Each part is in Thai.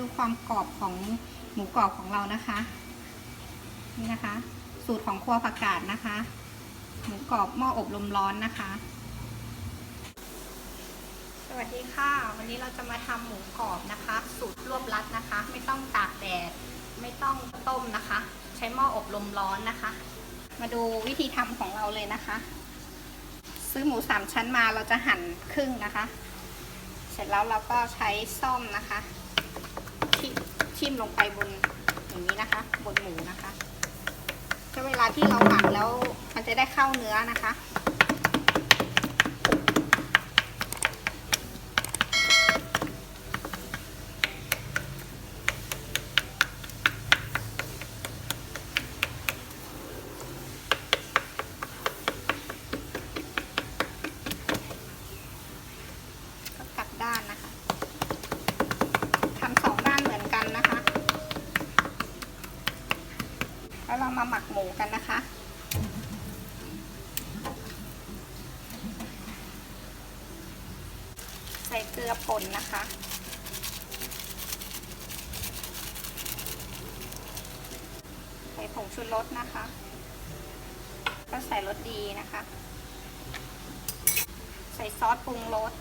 ดูความกรอบของหมูกรอบของเรานะคะ นี่นะคะ สูตรของครัวผักกาดนะคะ หมูกรอบหม้ออบลมร้อนนะคะ สวัสดีค่ะ วันนี้เราจะมาทำหมูกรอบนะคะ สูตรรวบรัดนะคะ ไม่ต้องตากแดดไม่ต้องต้มนะคะ ใช้หม้ออบลมร้อนนะคะ มาดูวิธีทำของเราเลยนะคะ ซื้อหมูสามชั้นมาเราจะหั่นครึ่งนะคะ เสร็จแล้วเราก็ใช้ซ่อมนะคะ ทิ่มลงไปบนอย่างนี้นะคะ บนหมูนะคะถ้าเวลาที่เราหมักแล้วมันจะได้เข้าเนื้อนะคะ ก็กลับด้านนะคะ ทำสองด้านเหมือนกันนะคะ แล้วเรา มูกันนะคะ ใส่เกลือป่นนะคะ ใส่ผงชูรสนะคะ ก็ใส่รสดีนะคะ ใส่ซอสปรุงรส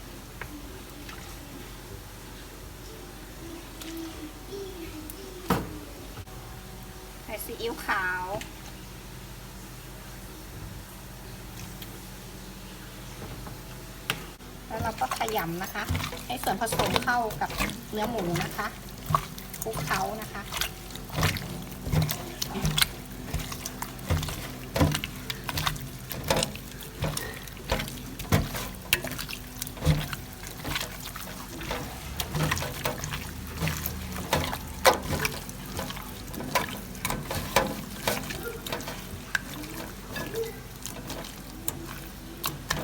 ใส่ซีอิ๊วขาว แล้วเราก็ ขยำนะคะ ให้ส่วนผสมเข้ากับเนื้อหมูนะคะคลุกเคล้านะคะ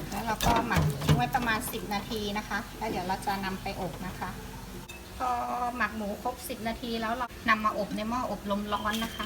แล้วเราก็หมักทิ้งไว้ประมาณ 10 นา ทีนะคะ แล้วเดี๋ยวเราจะนำไปอบนะคะ พอหมักหมูครบ 10 นาทีแล้วเรานำมาอบในหม้ออบลมร้อนนะคะ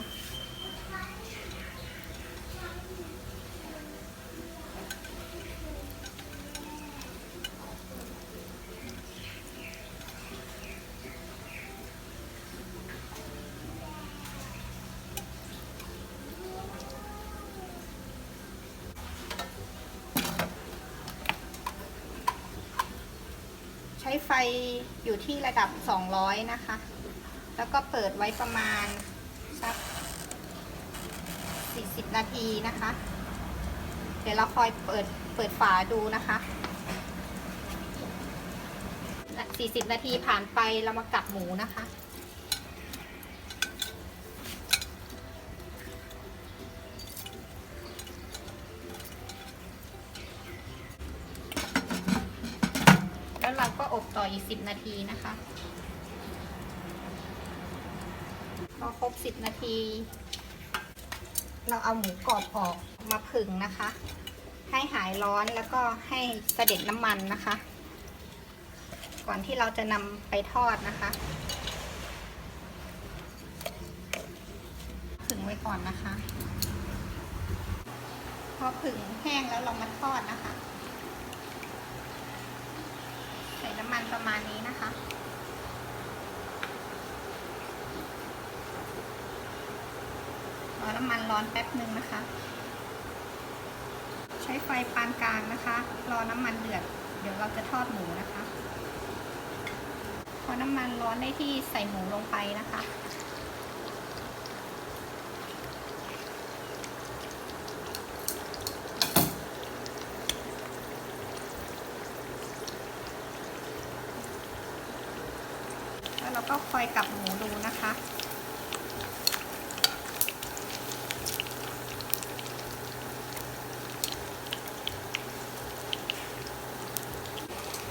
ใช้ไฟอยู่ที่ระดับ 200 นะคะ แล้วก็เปิดไว้ประมาณสัก 40 นาทีนะคะ เดี๋ยวเราคอยเปิดเปิดฝาดูนะคะ 40 นาทีผ่านไปเรามากลับหมูนะคะ เราก็อบต่ออีก 10 นาทีนะคะ พอครบ 10 นาที เราเอาหมูกรอบออกมาผึ่งนะคะ ให้หายร้อนแล้วก็ให้เสด็จน้ำมันนะคะ ก่อนที่เราจะนำไปทอดนะคะผึ่งไว้ก่อนนะคะ พอผึ่งแห้งแล้วเรามาทอดนะคะ ใส่ น้ำมันประมาณนี้นะคะ รอน้ำมันร้อนแป๊บหนึ่งนะคะ ใช้ไฟปานกลางนะคะ รอน้ำมันเดือด เดี๋ยวเราจะทอดหมูนะคะ พอน้ำมันร้อนได้ที่ใส่หมูลงไปนะคะ แล้วก็คอยกลับหมูดูนะคะ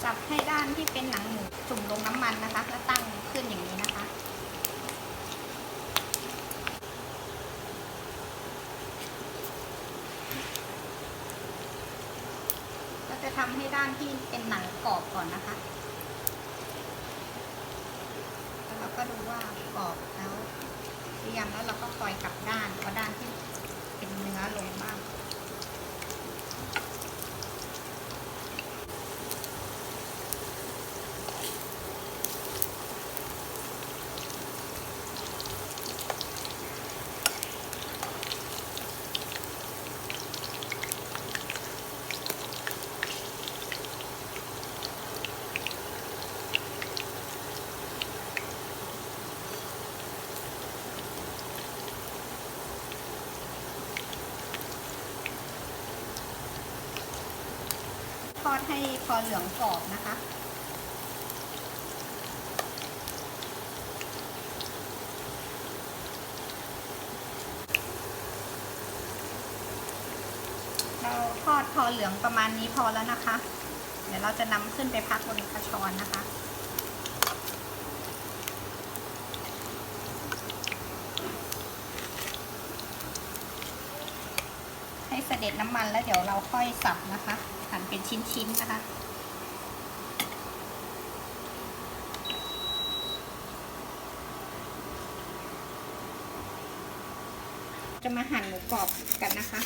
จับให้ด้านที่เป็นหนังหมูจุ่มลงน้ำมันนะคะ แล้วตั้งขึ้นอย่างนี้นะคะก็จะทำให้ด้านที่เป็นหนังกรอบก่อนนะคะ แล้วเรา ก็ดูว่ากรอบแล้วหรือยังแล้วเราก็คอยกลับด้านเพราด้านที่เป็นเนื้อลงบ้าง ทอดให้พอเหลืองกรอบนะคะ เราทอดพอเหลืองประมาณนี้พอแล้วนะคะ เดี๋ยวเราจะนำขึ้นไปพักบนกระชอนนะคะให้เสด็จน้ำมันแล้วเดี๋ยวเราค่อยสับนะคะ หั่นเป็นชิ้นๆนะคะจะมาหั่นหมูกรอบกันนะคะ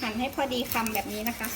หั่นให้พอดีคำแบบนี้นะคะ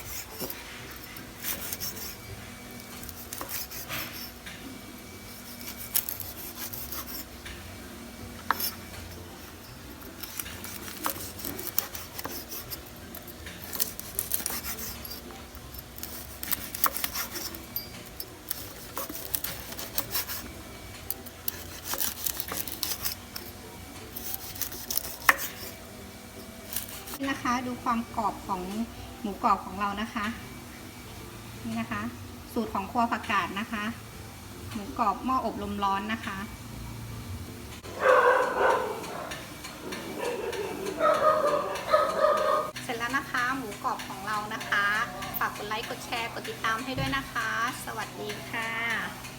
นะคะ ดูความกรอบของหมูกรอบของเรานะคะ นี่นะคะ สูตรของครัวผักกาดนะคะ หมูกรอบหม้ออบลมร้อนนะคะเสร็จแล้วนะคะหมูกรอบของเรานะคะ ฝากกดไลค์ กดแชร์ กดติดตามให้ด้วยนะคะ สวัสดีค่ะ